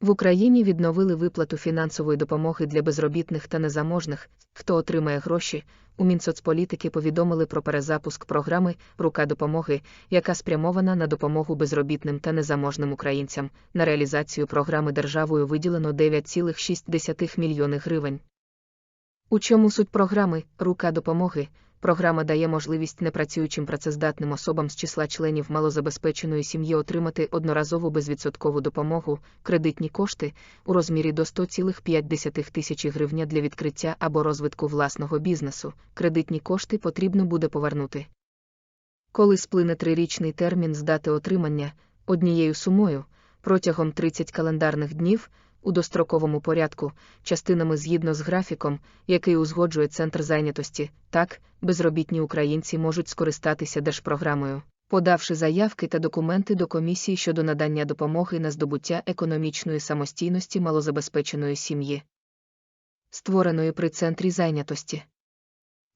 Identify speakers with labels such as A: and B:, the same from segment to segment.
A: В Україні відновили виплату фінансової допомоги для безробітних та незаможних, хто отримає гроші. У Мінсоцполітики повідомили про перезапуск програми Рука допомоги, яка спрямована на допомогу безробітним та незаможним українцям. На реалізацію програми державою виділено 9,6 мільйони гривень. У чому суть програми Рука допомоги? Програма дає можливість непрацюючим працездатним особам з числа членів малозабезпеченої сім'ї отримати одноразову безвідсоткову допомогу, кредитні кошти у розмірі до 100,5 тисячі гривня для відкриття або розвитку власного бізнесу. Кредитні кошти потрібно буде повернути. Коли сплине трирічний термін з дати отримання однією сумою протягом 30 календарних днів у достроковому порядку, частинами згідно з графіком, який узгоджує центр зайнятості, так, безробітні українці можуть скористатися держпрограмою, подавши заявки та документи до комісії щодо надання допомоги на здобуття економічної самостійності малозабезпеченої сім'ї, створеної при центрі зайнятості.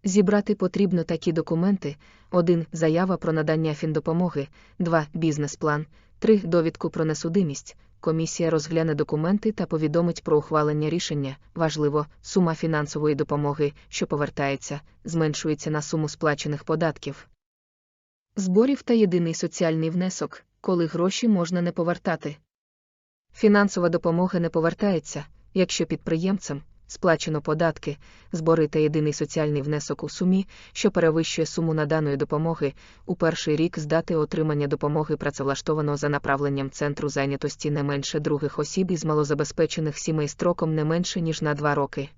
A: Зібрати потрібно такі документи: 1. Заява про надання фіндопомоги, 2. Бізнес-план, 3. Довідку про несудимість. Комісія розгляне документи та повідомить про ухвалення рішення. Важливо, сума фінансової допомоги, що повертається, зменшується на суму сплачених податків. Зборів та єдиний соціальний внесок, коли гроші можна не повертати. Фінансова допомога не повертається, якщо підприємцям сплачено податки, збори та єдиний соціальний внесок у сумі, що перевищує суму наданої допомоги, у перший рік з дати отримання допомоги працевлаштовано за направленням центру зайнятості не менше других осіб із малозабезпечених сімей строком не менше ніж на два роки.